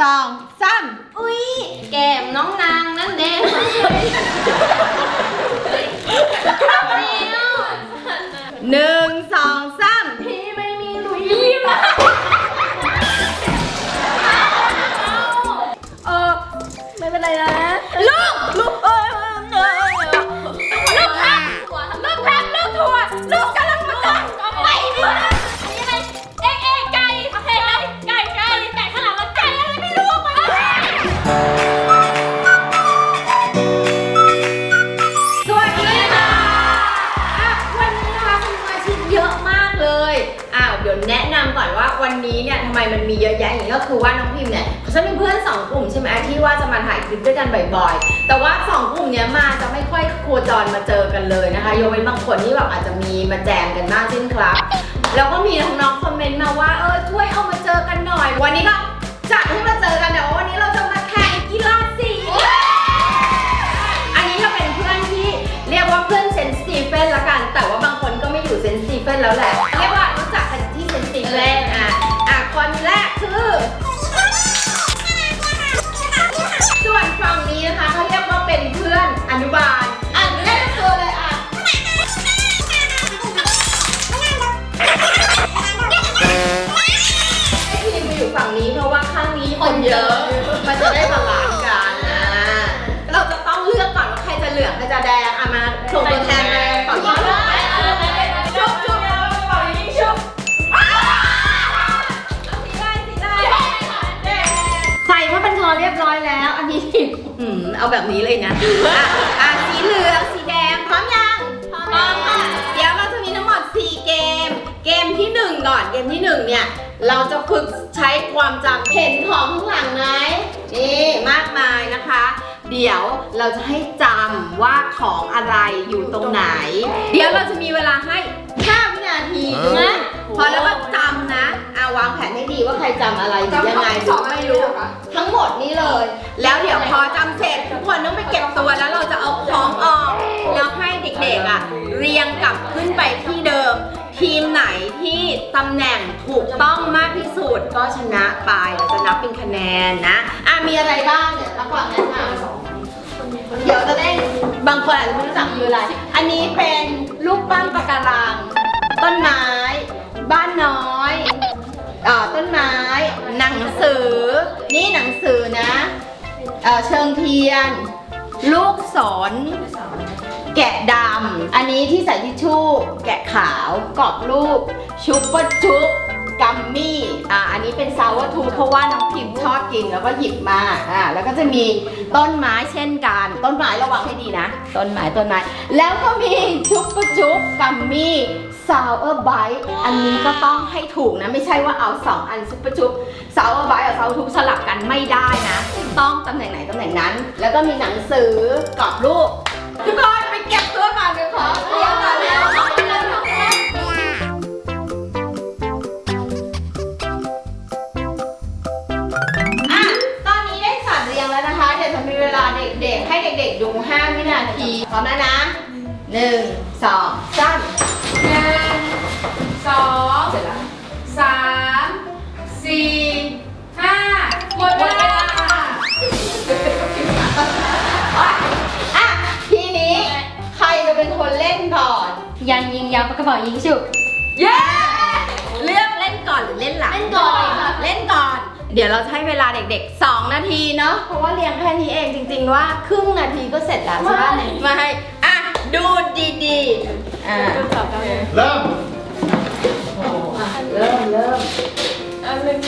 สองสามอุ้ยแก้มน้องนางนั่นเอง มีเยอะแยะอย่างนี้ก็คือว่าน้องพิมเนี่ยเขาจะมีเพื่อนสองกลุ่มใช่ไหมที่ว่าจะมาถ่ายคลิปด้วยกันบ่อยๆ แต่ว่าสองกลุ่มเนี้ยมาจะไม่ค่อยโคจรมาเจอกันเลยนะคะยกเว้นบางคนที่แบบอาจจะมีมาแจมกันมากเช่นครับแล้วก็มีน้องๆคอมเมนต์มาว่าเออช่วยเอามาเจอกันหน่อย วันนี้ก็จัดให้มาเจอกันแต่ว่าวันนี้เราจะมาแข่งกีฬาสีอันนี้ก็เป็นเพื่อนที่เรียกว่าเพื่อนเซนสตีเฟนละกัน แต่ว่าบางคนก็ไม่อยู่เซนสตีเฟนแล้วแหละเรียกว่ารู้จักกันที่เซนสตีเฟนอะ คนแรกคือ ส่วนฝั่งนี้นะคะเขาเรียกว่าเป็นเพื่อนอนุบาล อะแนะนำตัวเลยอะ ให้ทีมมาอยู่ฝั่งนี้เพราะว่าข้างนี้คนเยอะ มันจะได้บาลานซ์กันอะเราจะต้องเลือกก่อนว่าใครจะเหลืองใครจะแดงอะมาส่งตัวแทนมาฝั่ แล้วอันนี้อืมเอาแบบนี้เลยนะอะอะสีเหลืองสีแดงพร้อมยังพร้อมค่ะ เดี๋ยวเราจะมีทั้งหมด 4 เกม เกมที่ 1 ก่อน เกมที่ 1 เนี่ย เราจะฝึกใช้ความจำเห็นของข้างหลังไหมนี่มากมายนะคะ เดี๋ยวเราจะให้จำว่าของอะไรอยู่ตรงไหน เดี๋ยวเราจะมีเวลาให้ 5 วินาทีดูนะ พอแล้วก็จำนะอาวางแผนให้ดีว่าใครจำอะไรหรือยังไงดูไม่รู้ ทั้งหมดนี้เลย แล้วเดี๋ยวพอจำเสร็จทุกคนต้องไปเก็บตัวแล้วเราจะเอาของออก แล้วให้เด็กๆอะ เรียงกลับขึ้นไปที่เดิม ทีมไหนที่ตำแหน่งถูกต้องมากที่สุดก็ชนะไปเราจะนับเป็นคะแนนนะ อะมีอะไรบ้างเดี๋ยวรับฟังแนะนำเดี๋ยวจะได้บางคนอาจจะไม่รู้จักคืออะไรอันนี้เป็นรูปปั้นปะการังต้นไม้ สือ นี่หนังสือนะเอ่อเชิงเทียน ลูกศร แกะดำ อันนี้ที่ใส่ทิชชู่ แกะขาว กรอบรูป ชุบปะจุ๊บกัมมี่ อ่า อันนี้เป็นซาวทูเพราะว่าน้องพิมพ์ชอบกินแล้วก็หยิบมา อ่า แล้วก็จะมีต้นไม้เช่นกัน ต้นไม้ระวังให้ดีนะ ต้นไม้ต้นไม้ แล้วก็มีชุบปะจุ๊บกัมมี่ ซาวเออร์ไบอันนี้ก็ต้องให้ถูกนะ ไม่ใช่ว่าเอาสองอันซุปเปอร์จุ๊บซาวเออร์ไบกับซาวทูสลับกันไม่ได้นะ ต้องตำแหน่งไหนตำแหน่งนั้น แล้วก็มีหนังสือกรอบรูปทุกคนไปเก็บตัวก่อนเดี๋ยวขอเรียนก่อนแล้วอะตอนนี้ได้สัตว์เรียงแล้วนะคะ เดี๋ยวจะมีเวลาเด็กๆ ให้เด็กๆดู 5 วินาทีพร้อมแล้วนะ 1 2 3หนึ่งสองเสร็จแล้วสามสี่ห้าหมดเวลาอะทีนี้ใครจะเป็นคนเล่นก่อน ยังยิงยาวปากกระเป๋ายิงฉุกเย้เลือกเล่นก่อนหรือเล่นหลัง เล่นก่อนค่ะ เล่นก่อน เดี๋ยวเราจะให้เวลาเด็กๆ 2 นาทีเนาะ เพราะว่าเรียงแค่นี้เองจริงๆว่าครึ่งนาทีก็เสร็จแล้วใช่ไหมไม่ อะดูดีๆอะเริ่มเริ่มเริ่มอันหนึ่ง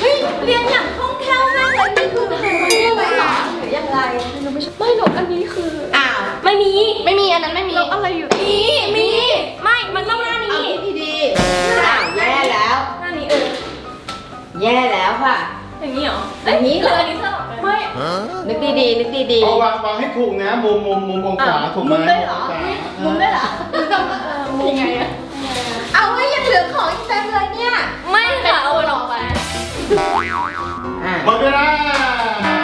เฮ้ยเรียงอย่างคล่องแคล่วมากเลยนี่คือใครเขาเรียกไว้เหรอหรือยังไงไม่หรอกอันนี้คืออ้าวไม่มีไม่มีอันนั้นไม่มีแล้วอะไรอยู่มีมีไม่มันต้องหน้าเอานี้พูดดีๆอ้าวแย่แล้วหน้านี้เออแย่แล้วค่ะอย่างนี้เหรออย่างนี้เหรออันนี้สลับกั นไม่นึกดีๆนึกดีเอาวางวางให้ถูกนะมุมมุมมุมองศาถูกไหมมุมด้วยเหรอองศามุมด้วยเหรอยังไงอะเอาไว้ยังเหลือของอีกเต็มเลยเนี่ยไม่ค่ะเอามันออกไป อะหมดเวลา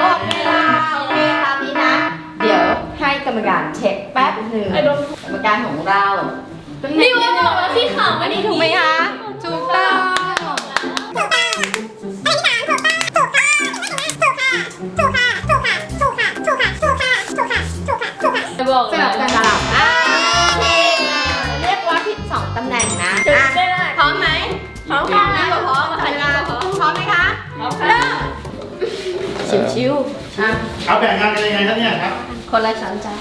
หมดเวลาโอเคตามนี้นะ เดี๋ยวให้กรรมการเช็คแป๊บหนึ่งไอ้โดนกรรมการของเรานี่ว่าบอกว่าที่ขาวอันนี้ถูกไหมคะถูกต้องถูกต้อง จะบอกเลยลับกันสลับอ่าโอเรียกว่าผิดสองตำแหน่งนะพร้อมไหมพร้อมค่ะนะพร้อมพร้อมพร้อมไหมคะพร้อมค่ะเริ่มชิวเอาแบ่งงานกันยังไงครับเนี่ยครับคนละชั้นจ้า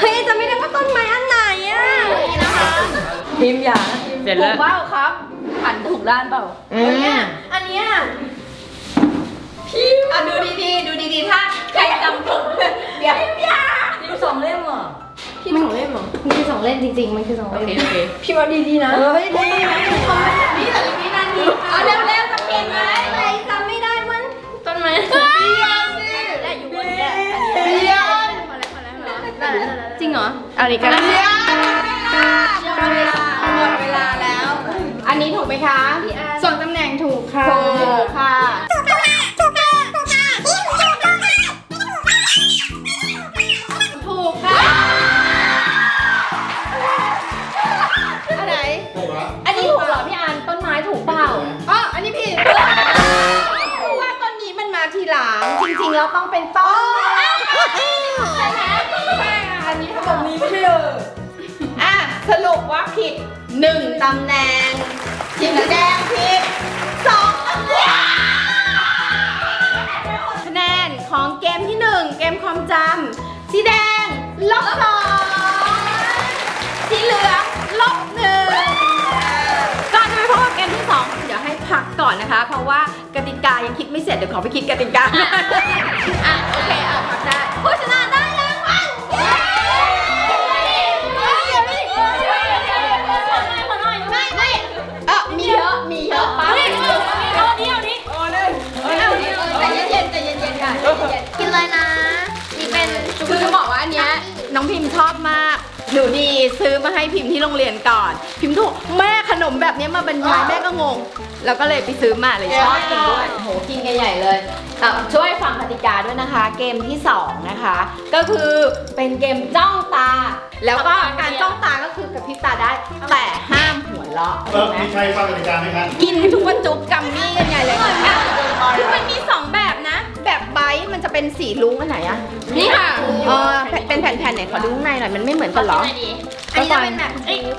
เฮ้ยจะไม่ได้ว่าต้นไม้อันไหนอะนี่นะคะทีมอย่าเสร็จถูแล้กเป้าครับหันถูกด้านเปล่า อืมอันนี้ยพี่อะดูดีๆดูดีๆถ้าใครจำถูกเดี๋ยว สองเล่มเหรอพิมพ์สองเล่มเหรอมันคือสองเล่มจริงๆ มันคือสองโอเล่มเคโอเคพี่ว่าดีๆนะ เฮ้ยดีนี่แต่ละวินาทีเอาเร็วๆจะเปลี่ยนไหมอะไรจำไม่ได้มันต้นไม้เปลี่ยนสิได้อยู่บนเนี่ยเปลี่ยนจริงเหรอเอาดีกันเปลี่ยนหมดเวลาหมดเวลาแล้ว อันนี้ถูกไหมคะสองตำแหน่งถูกค่ะ ถูกค่ะ ต้องเป็นต้นใช่ไหมใช่ค่ะอันนี้เขาบอกมีไม่ใช่เหรออะสรุปว่าผิดหนึ่งตำแหน่งทีมแดงผิดสองตำแหน่งคะแนนของเกมที่หนึ่งเกมความจำสีแดงลบสอง อนนะคะ เพราะว่ากติกายังคิดไม่เสร็จเดี๋ยวขอไปคิดกติกาอะโอเคเอาพักได้ผู้ชนะได้รางวัลเย้ไม่ไม่เออมีเยอะมีเยอะไปเอาดิเอาดิใจเย็นๆใจเย็นๆค่ะใจเย็นๆกินเลยนะนี่เป็นคือจะบอกว่าอันเนี้ยน้องพิมพ์ชอบมาก หนูดีซื้อมาให้พิมพ์ที่โรงเรียนก่อน พิมพ์ถูกแม่ขนมแบบเนี้ยมาบรรยายแม่ก็งง แล้วก็เลยไปซื้อมาเลยชอบกินด้วยโอ้โหกินกันใหญ่เลยอะช่วยฟังกติกาด้วยนะคะ เกมที่สองนะคะ ก็คือเป็นเกมจ้องตา แล้วก็การจ้องตาก็คือกระพริบตาได้ แต่ห้ามหัวเราะเออมีใครฟังกติกาไหมครับกินทุกวันจุกกัมมี่กันใหญ่เลยอะคือมันมีสองแบบ นะ แบบไบท์มันจะเป็นสีลุ้งอันไหนอะนี่ค่ะเออเป็นแผ่นๆไหนขอดูข้างในหน่อยมันไม่เหมือนกันเหรอ อันนี้จะเป็นแบบ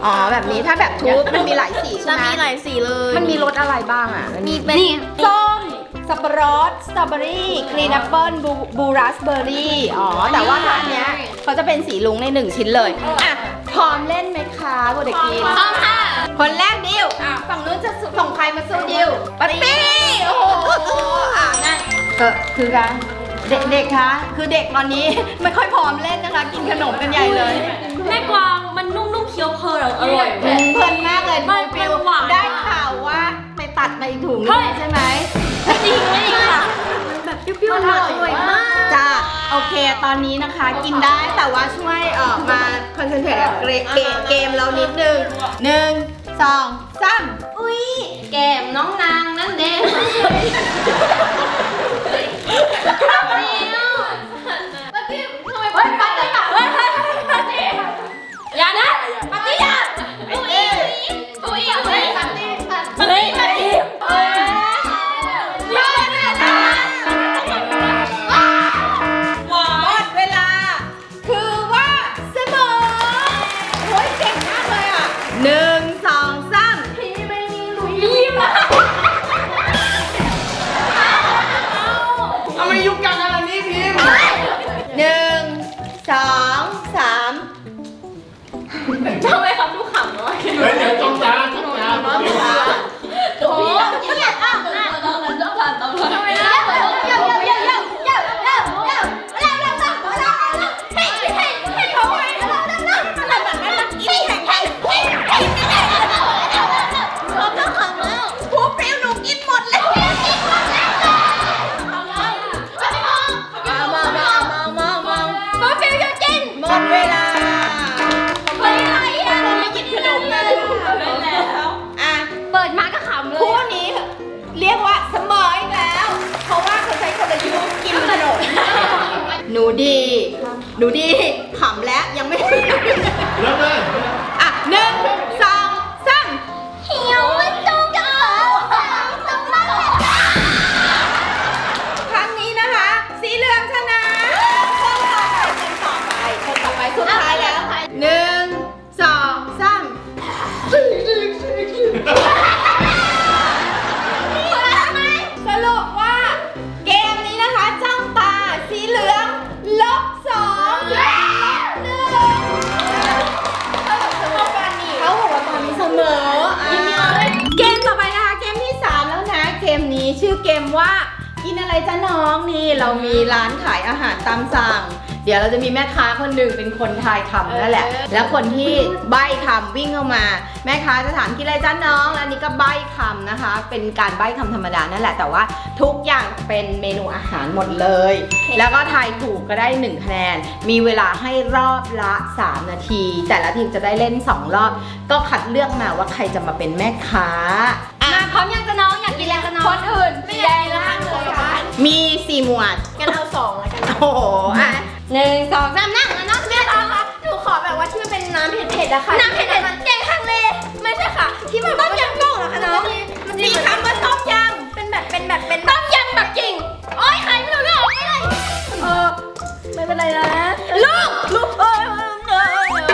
อ๋อแบบนี้ถ้าแบบทูบมันมีหลายสีใช่จะไหมมีหลายสีเลยมันมีรสอะไรบ้างอะมีเป็นส้มสับปะรดสตรอเบอรี่กรีนแอปเปิลบูราสเบอร์รี่อ๋อแต่ว่าร้านเนี้ยเขาจะเป็นสีลุงในหนึ่งชิ้นเลยอะพร้อมเล่นไหมคะโบเด็กกีพร้อมค่ะ คนแรกดิวอะฝั่งนู้นจะส่งใครมาสู้ดิวปัตตี้โอ้โหอะนั่น เออคือกันเด็กๆคะคือเด็กตอนนี้ไม่ค่อยพร้อมเล่นนะคะ กินขนมกันใหญ่เลย แม่กวางมันนุ่มๆเคี้ยวเพลินอร่อยอืมเพลินมากเลยไม่ดูฟิลมันหวานได้ข่าวว่าไปตัดมาอีกถุงนึเฮ้งยใช่ไหมจริงไหมค่ะแบบเปรี้ยวๆอร่อยมากจ้าโอเค ตอนนี้นะคะกินได้แต่ว่าช่วยเอ่อมาคอนเซนเทรตกับเกมเกมเกมเรานิดนึงหนึ่ง สองสามอุ้ยแกมน้องนางนั่นเด้ปาตี้ทำไมเฮ้ยปา เฮ้ยเดี๋ยวจ้องตาจ้องตาพิมพ์โดูดิขำแล้วยังไม่ เริ่มเลย กินอะไรจ้ะน้องนี่เรามีร้านขายอาหารตามสั่ง เดี๋ยวเราจะมีแม่ค้าคนหนึ่งเป็นคนทายทำนั่นแหละ แล้วคนที่ใบ้คำวิ่งเข้ามา แม่ค้าจะถามกินอะไรจ้ะน้องแล้วนี่ก็ใบ้คำนะคะ เป็นการใบ้คำธรรมดานั่นแหละ แต่ว่าทุกอย่างเป็นเมนูอาหารหมดเลย แล้วก็ทายถูกก็ได้หนึ่งคะแนน มีเวลาให้รอบละ 3 นาที แต่ละทีมจะได้เล่น 2 รอบ ก็คัดเลือกมาว่าใครจะมาเป็นแม่ค้ามาพร้อมยังจะน้อง กิแล้วกันเนาะคนอื่นไม่อากกินแล้วห้ามเลยค่ะ มีสี่หมวดกันเอาสองแล้วกัน โอ้โห อะหนึ่งสองสามนั่งแน้องนะไม่เองค่ะหนูขอแบบว่าที่มันเป็นน้ำเผ็ดๆนะคะน้ำเผ็ดๆมันแกงฮังเลยไม่ใช่ค่ะ ที่มันต้มยำกุ้งเหรอคะน้องมีคำว่าต้มยำเป็นแบบเป็นแบบเป็นต้มยำปักกิ่งโอ๊ยใครไม่รู้เรื่องไม่เลยเออไม่เป็นไรนะลูกลูกเออเออ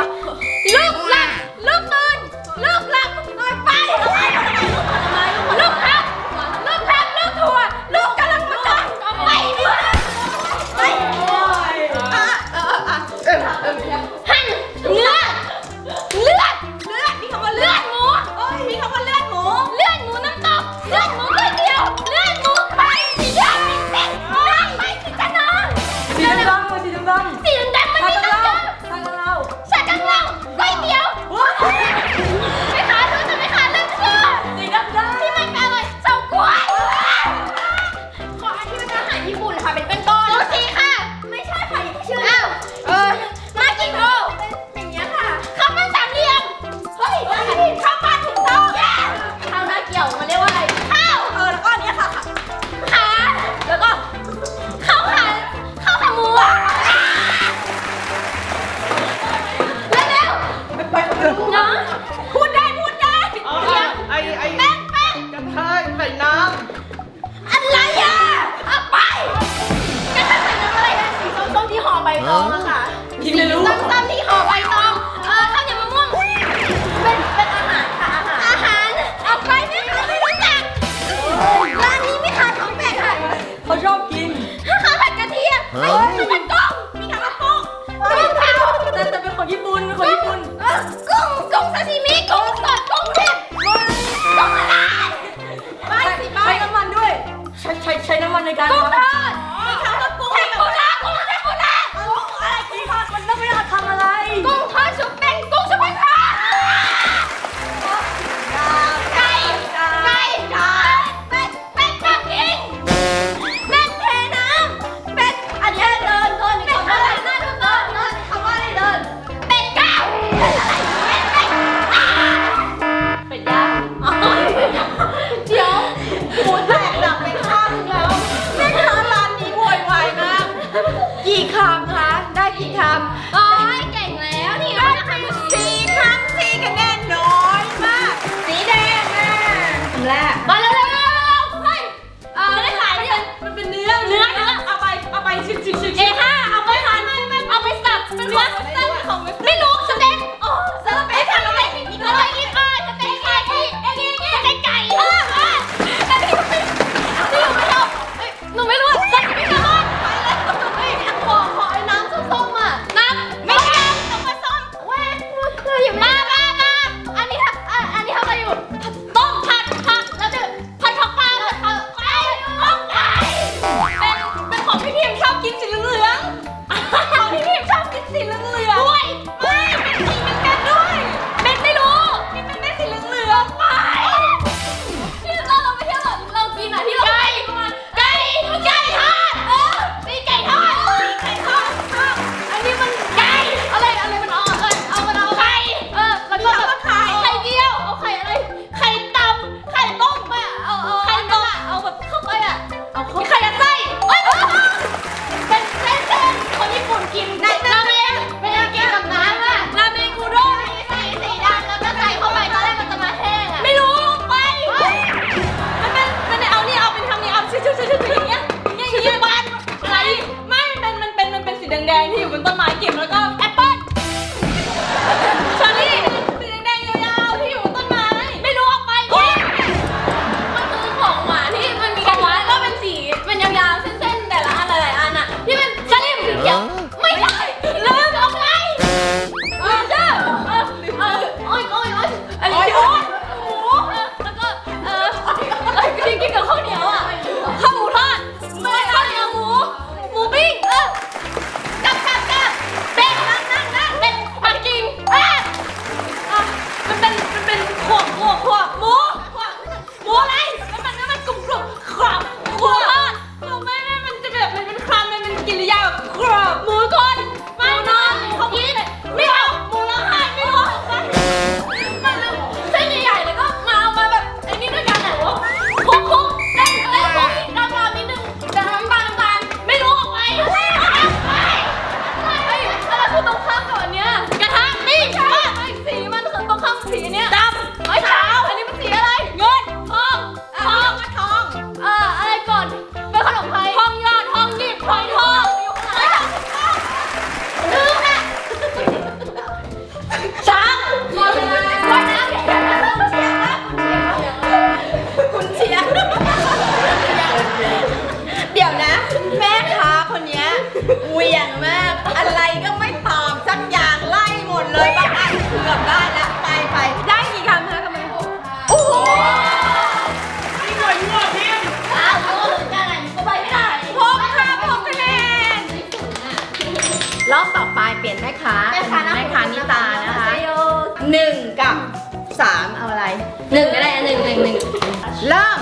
เริ่ม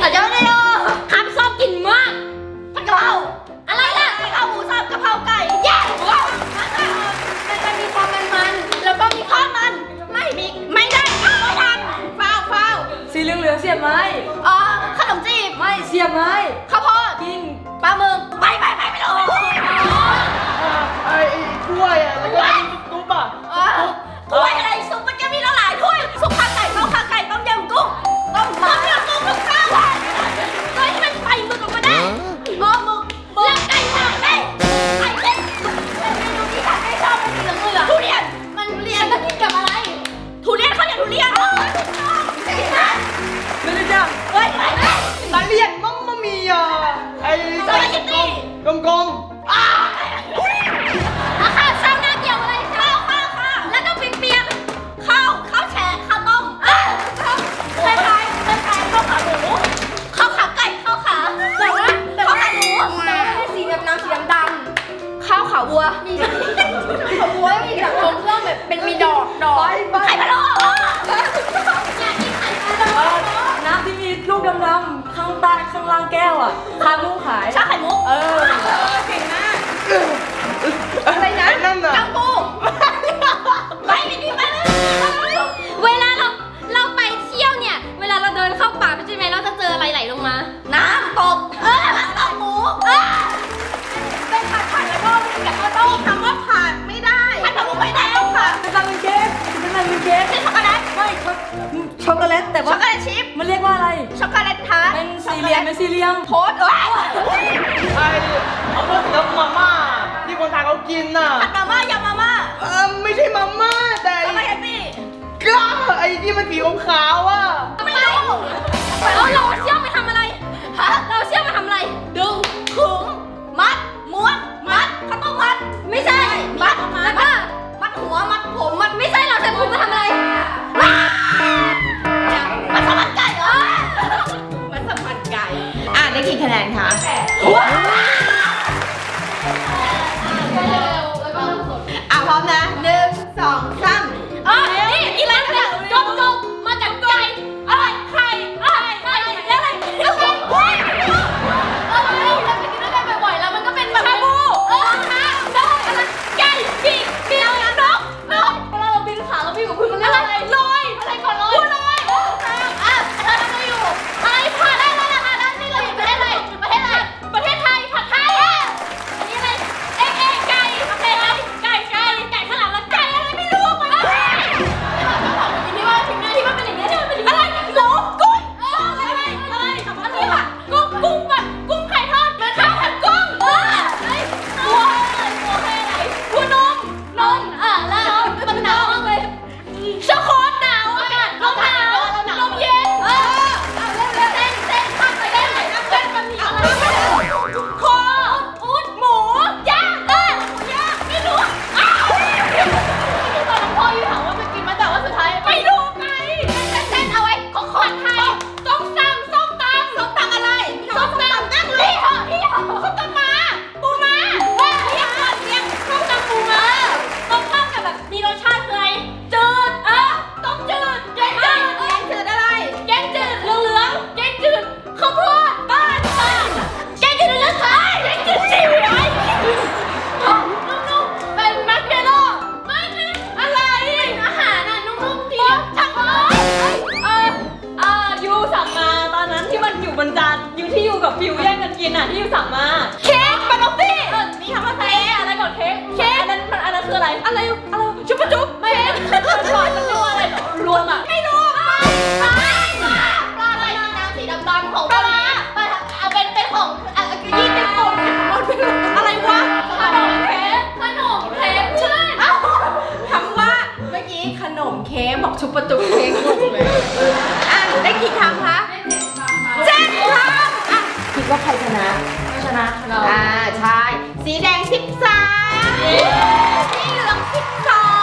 อาจจะไม่ได้ดูคำซอบกินมากผัดกะเพราอะไรล่ะกะเพราหมูสับกะเพราไก่แย่ว้าวมันจะมีความมันๆแล้วก็มีข้อมัน ไม่มีไม่ได้ข้าวมันฟาวฟาวสีเหลืองๆเสียบไม้ อ๋อขนมจีบไม่เสียบไม้ข้าวโพดกินปลาหมึก แนเป็นสี่เหลี่ยมโพสเอ้ยไอ้เอาโพสกเนื้มาม่าที่คนไทยเขากินน่ะผัดมาม่ายามาม่าเออไม่ใช่มาม่าแต่ทำไมแฮปปี้ก็ไอ้ที่มันสีขาวอะไม่รู้เอาเราเชี่ยวไปทำอะไรฮะเราเชี่ยวไปารที่อยู่สั่มาเค้กปาโนฟี่เออนี่ทำมาเค้อะไรก่อนเค้กเค้กอันนั้นอันนั้นคืออะไร อะไรอะไรชุบชุบไม่เค้กมันหลอดมันตัวอะไรรวมอะไม่รู้ปลาปลาปลาอะไรน้ำสีดำๆของปลาปลาเป็นเป็นของยี่เป็นตุ่นอะไรวะขนมเค้กขนมเค้กใช่อนคำว่าเมื่อกี้ขนมเค้กบอกชุบประจุเค้กงงเลยอะได้กี่คำคะ ใครชนะใครชนะเราอ่าใช่ สีแดง 13 สีเหลือง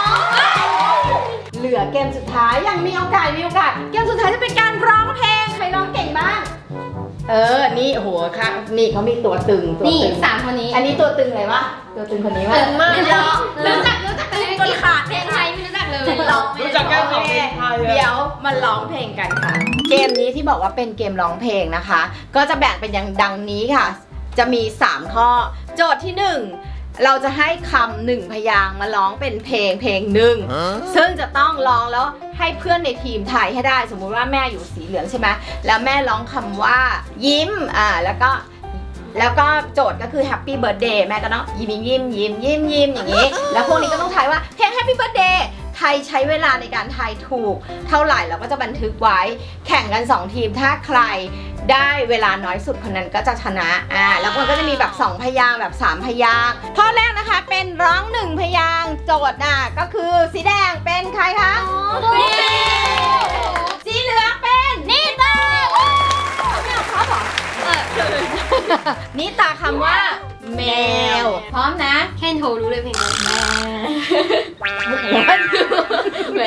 12 เหลือเกมสุดท้ายยังมีโอกาสมีโอกาส เกมสุดท้ายจะเป็นการร้องเพลง ใครร้องเก่งบ้าง เออ นี่โหัวค่ะ นี่เขามีตัวตึงตัวนี่ตึงสามคนนี้อันนี้ตัวตึงอะไรวะ ตัวตึงคนนี้วะ ตึงมากเรู้จักรู้จักเพลงคนขาดเพลงไทยไม่รู้จักเลยร้องไม่ โอเคเดี๋ยวมาร้องเพลงกันค่ะ เกมนี้ที่บอกว่าเป็นเกมร้องเพลงนะคะ ก็จะแบ่งเป็นอย่างดังนี้ค่ะ จะมี 3 ข้อ โจทย์ที่ 1 เราจะให้คำหนึ่งพยางมาร้องเป็นเพลงเพลงหนึ่งซึ่งจะต้องร้องแล้วให้เพื่อนในทีมถ่ายให้ได้ สมมุติว่าแม่อยู่สีเหลืองใช่ไหมแล้วแม่ร้องคำว่า ยิ้มอ่าแล้วก็แล้วก็โจทย์ก็คือ happy birthday แม่ก็เนาะยิ้มยิ้มยิ้มยิ้มยิ้มอย่างนี้ แล้วพวกนี้ก็ต้องทายว่าเพลง happy birthday ใครใช้เวลาในการทายถูก เท่าไหร่เราก็จะบันทึกไว้ แข่งกัน 2 ทีม ถ้าใครได้เวลาน้อยสุดคนนั้นก็จะชนะ อ่า แล้วมันก็จะมีแบบ 2 พยางแบบ 3 พยางข้อแรกนะคะเป็นร้องหนึ่งพยางโจทย์อะก็คือสีแดงเป็นใครคะสีเหลืองเป็นนิตาไม่เอาบหรนิตาคำว่า แมว พร้อมนะ แค่โทรรู้เลยเพลงแม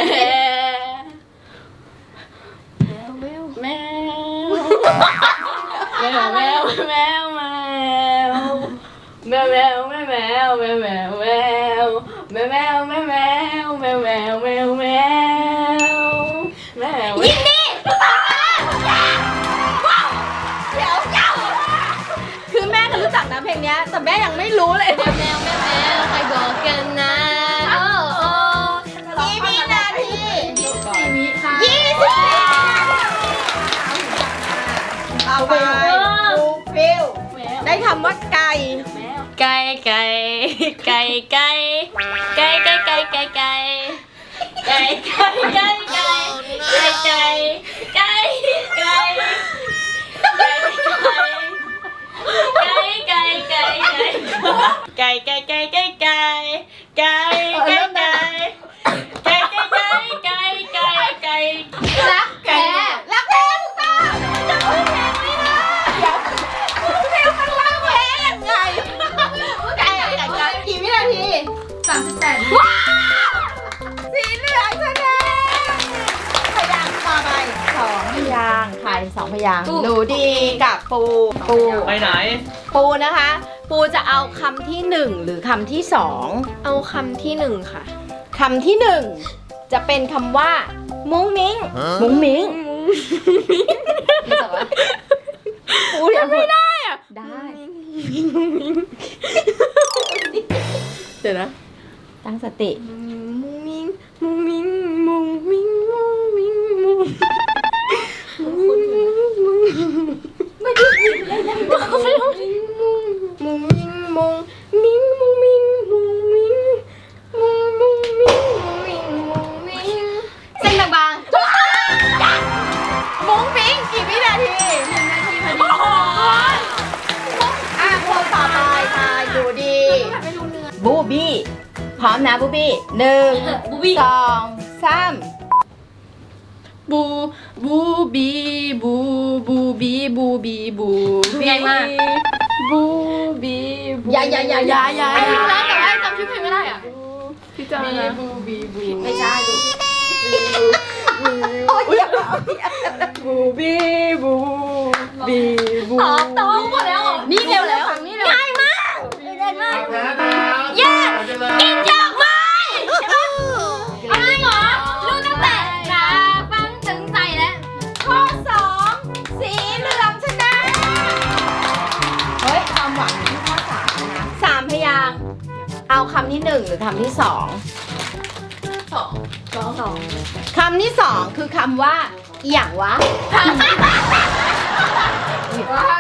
วแมวแมวแมวแมวแมวแมวแมวแมวแมวแมวแมวแมวแมวแมวแมวแมว นี้ย แต่แม่ยังไม่รู้เลยแมวแมวแมวแมวใครบอกกันนะโอ้โอ้ยี่วินาทียี่สิบไปฟูฟิลได้คำว่าไก่ไก่ไก่ไก่ไก่ไก่ไก่ไก่ไก่ไก่ ไก่ไก่ไก่ไก่ไก่ไก่ไก่ไก่ไก่ไก่ไก่ไก่ไก่รักแกรักแกถูกต้องจะพูดเพลงไม่ได้พูดเพลงมันรักแกยังไงไก่ไก่ไก่กี่วินาทีสามสิบแปดว้าวสีเหลืองแสดงพยางค์ต่อไปสองพยางค์ใครสองพยางค์หนูดีกับปูปูไปไหน ปูนะคะ ปูจะเอาคำที่หนึ่งหรือคำที่สองเอาคำที่หนึ่งค่ะ คำที่หนึ่งจะเป็นคำว่า มุ้งมิ้งมุ้งมิ้งปูเรียนไม่ได้อะได้เดี๋ยวนะ ตั้งสติ มุงมิงมุงมิงมุงมิงมุงมิงมุงมุงมิงมุงไม่ได้ยินเลยนะมุงมิงมุงมุง มิงมุงมิงมุงมิงมุงมิงมุงมุงมิงมุงมิงมุงมิงเส้นบางๆมุ้งมิ้งกี่วินาทีหนึ่งนาทีพอดีอะคนต่อไปทายดูดีบูบี้พร้อมนะบูบี้หนึ่งบูบี้สองสามบูบูบีบูบูบีบูบีบูบีง่ายมาก บูบีบูอย่าอย่าอย่าอย่าอย่าไอ้เพลงแล้วแต่ว่าจำชื่อเพลงไม่ได้อะพี่จอนะบูบีบูไม่ใช่ดูบูบีบูบีบูตอบตอบหมดแล้วเหรอนี่เร็วแล้วนี่เร็วง่ายมากเย้ เอาคำที่หนึ่งหรือคำที่สองสองสองสองคำที่สองคือคำว่าอหย่างวะ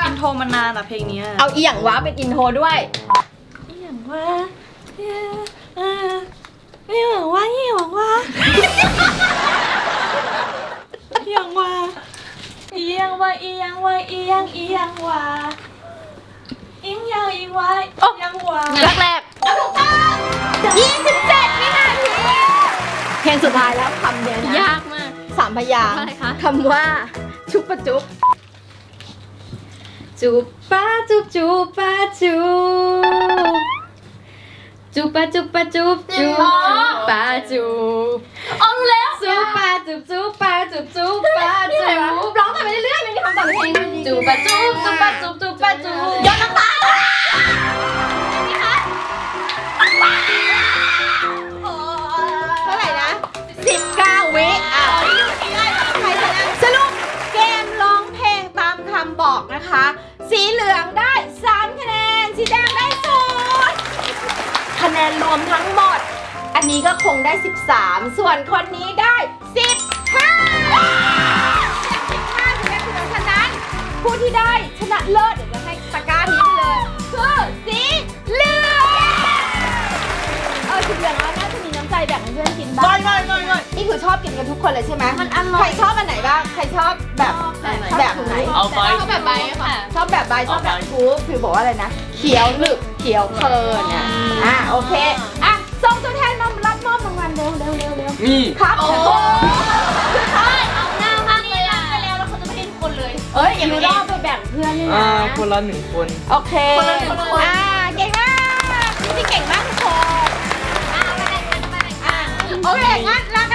อินโทรมานานอะเพลงนี้เอาอหย่างวะเป็นอินโทรด้วยอย่างว่านี่หวังว่านี่หวังว่าอย่างว่าอียังว่าอียังว่าอียังอียังว่าอิงยังอีว่ายังว่าแรกแรก 27วินาทีเพลงสุดท้ายแล้วคำเดียวนะยากมาก สามพยางค์อะไรคะ คำว่า ชุบปะจุบจุบปะจุบจุบปะจุบจุบปะจุบปะจุบจุบปะจุบเอาแล้วจุบปะจุบจุบปะจุบจุบปะจุบร้องไปเรื่อยๆไม่มีคำตอบเพลงจุบปะจุบจุบปะจุบจุบปะจุบย้อนน้ำตา สีเหลืองได้ 3 คะแนน สีแดงได้ศูนย์คะแนนรวมทั้งหมด อันนี้ก็คงได้ 13 ส่วนคนนี้ได้15 นี่คือชอบกินกันทุกคนเลยใช่ไหมมันอร่อย ใครชอบอันไหนบ้าง ใครชอบแบบแบบไหน เอาไปก็แบบใบค่ะ ชอบแบบใบชอบแบบเอาไปฟูคือบอกว่าอะไรนะ เขียวหนึบเขียวเพลินเนี่ยอะโอเค อะส่งตัวแทนมารับมอบรางวัลเร็วเร็วเร็วเร็วนี่ครับโอ้โอ้เอาหน้ามากเลยอะไปแล้วแล้วเขาจะไม่ให้ทุกคนเลยเอ้ยอย่าลืมรอบไปแบ่งเพื่อนด้วยอ่านะคนละหนึ่งคน โอเคคนละหนึ่งคนอ่าเก่งมากพี่เก่งมากทุกคนอะไปไหนไปไหนไปไหนอะโอเคงั้นลากัน